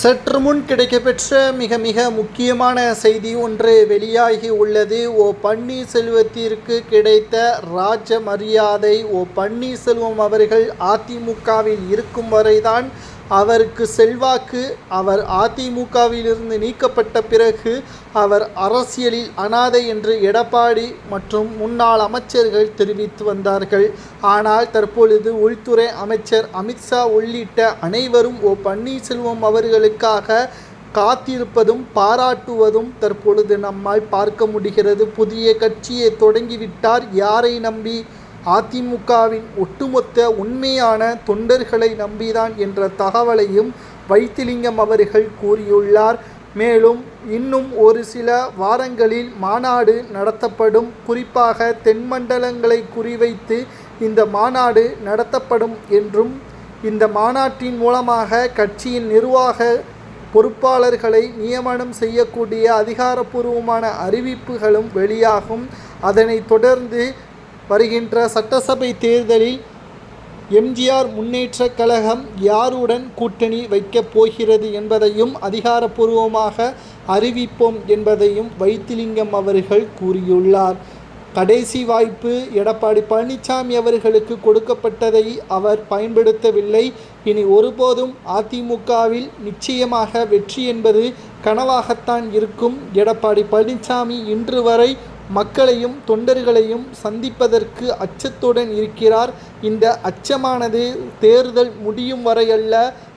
சற்று முன் கிடைக்கப்பெற்ற மிக மிக முக்கியமான செய்தி ஒன்று வெளியாகி உள்ளது. ஓ பன்னீர்செல்வத்திற்கு கிடைத்த ராஜ மரியாதை ஓ பன்னீர்செல்வம் அவர்கள் அதிமுகவில் இருக்கும் வரைதான் அவருக்கு செல்வாக்கு அவர் அதிமுகவிலிருந்து நீக்கப்பட்ட பிறகு அவர் அரசியலில் அனாதை என்று எடப்பாடி மற்றும் முன்னாள் அமைச்சர்கள் தெரிவித்து வந்தார்கள். ஆனால் தற்பொழுது உள்துறை அமைச்சர் அமித்ஷா உள்ளிட்ட அனைவரும் ஓ பன்னீர்செல்வம் அவர்களுக்காக காத்திருப்பதும் பாராட்டுவதும் தற்பொழுது நம்மால் பார்க்க முடிகிறது. புதிய கட்சியை தொடங்கிவிட்டார் யாரை நம்பி? அதிமுகவின் ஒட்டுமொத்த உண்மையான தொண்டர்களை நம்பிதான் என்ற தகவலையும் வைத்திலிங்கம் அவர்கள் கூறியுள்ளார். மேலும் இன்னும் ஒரு சில வாரங்களில் மாநாடு நடத்தப்படும். குறிப்பாக தென்மண்டலங்களை குறிவைத்து இந்த மாநாடு நடத்தப்படும் என்றும் இந்த மாநாட்டின் மூலமாக கட்சியின் நிர்வாக பொறுப்பாளர்களை நியமனம் செய்யக்கூடிய அதிகாரப்பூர்வமான அறிவிப்புகளும் வெளியாகும். அதனைத் தொடர்ந்து வருகின்ற சட்டசபை தேர்தலில் எம்ஜிஆர் முன்னேற்ற கழகம் யாருடன் கூட்டணி வைக்கப் போகிறது என்பதையும் அதிகாரப்பூர்வமாக அறிவிப்போம் என்பதையும் வைத்திலிங்கம் அவர்கள் கூறியுள்ளார். கடைசி வாய்ப்பு எடப்பாடி பழனிசாமி அவர்களுக்கு கொடுக்கப்பட்டதை அவர் பயன்படுத்தவில்லை. இனி ஒருபோதும் அதிமுகவில் நிச்சயமாக வெற்றி என்பது கனவாகத்தான் இருக்கும். எடப்பாடி பழனிசாமி இன்று வரை மக்களையும் தொண்டர்களையும் சந்திப்பதற்கு அச்சத்துடன் இருக்கிறார். இந்த அச்சமானது தேர்தல் முடியும் வரையல்ல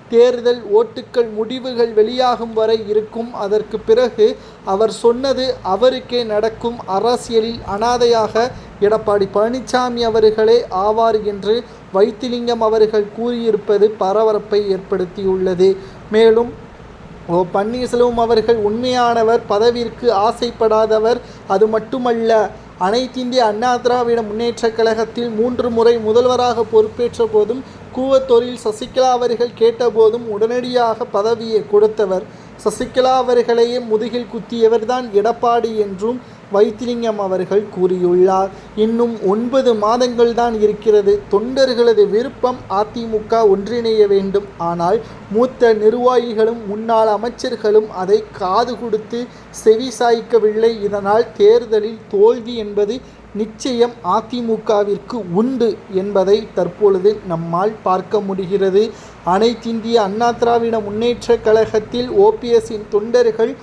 தேர்தல் ஓட்டுக்கள் முடிவுகள் வெளியாகும் வரை இருக்கும். அதற்கு பிறகு அவர் சொன்னது அவருக்கே நடக்கும். அரசியலில் அனாதையாக எடப்பாடி பழனிசாமி அவர்களே ஆவார் என்று வைத்திலிங்கம் அவர்கள் கூறியிருப்பது பரபரப்பை ஏற்படுத்தியுள்ளது. மேலும் ஓ பன்னீர்செல்வம் அவர்கள் உண்மையானவர் பதவிற்கு ஆசைப்படாதவர் அது மட்டுமல்ல அனைத்திந்திய அண்ணா திராவிட முன்னேற்றக் கழகத்தில் மூன்று முறை முதல்வராக பொறுப்பேற்ற போதும் கூவத்தூரில் சசிகலா அவர்கள் கேட்டபோதும் உடனடியாக பதவியை கொடுத்தவர். சசிகலா அவர்களையே முதுகில் குத்தியவர்தான் எடப்பாடி என்றும் வைத்திலிங்கம் அவர்கள் கூறியுள்ளார். இன்னும் ஒன்பது மாதங்கள் தான் இருக்கிறது. தொண்டர்களது விருப்பம் அதிமுக ஒன்றிணைய வேண்டும். ஆனால் மூத்த நிர்வாகிகளும் முன்னாள் அமைச்சர்களும் அதை காது கொடுத்து செவி சாய்க்கவில்லை. இதனால் தேர்தலில் தோல்வி என்பது நிச்சயம் அதிமுகவிற்கு உண்டு என்பதை தற்பொழுது நம்மால் பார்க்க முடிகிறது. அனைத்திந்திய அண்ணா திராவிட முன்னேற்ற கழகத்தில் ஓபிஎஸ்ஸின் தொண்டர்கள்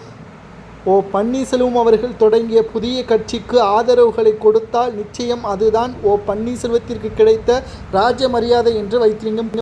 ஓ பன்னீர்செல்வம் அவர்கள் தொடங்கிய புதிய கட்சிக்கு ஆதரவுகளை கொடுத்தால் நிச்சயம் அதுதான் ஓ பன்னீர்செல்வத்திற்கு கிடைத்த ராஜ மரியாதை என்று வைத்திலிங்கம்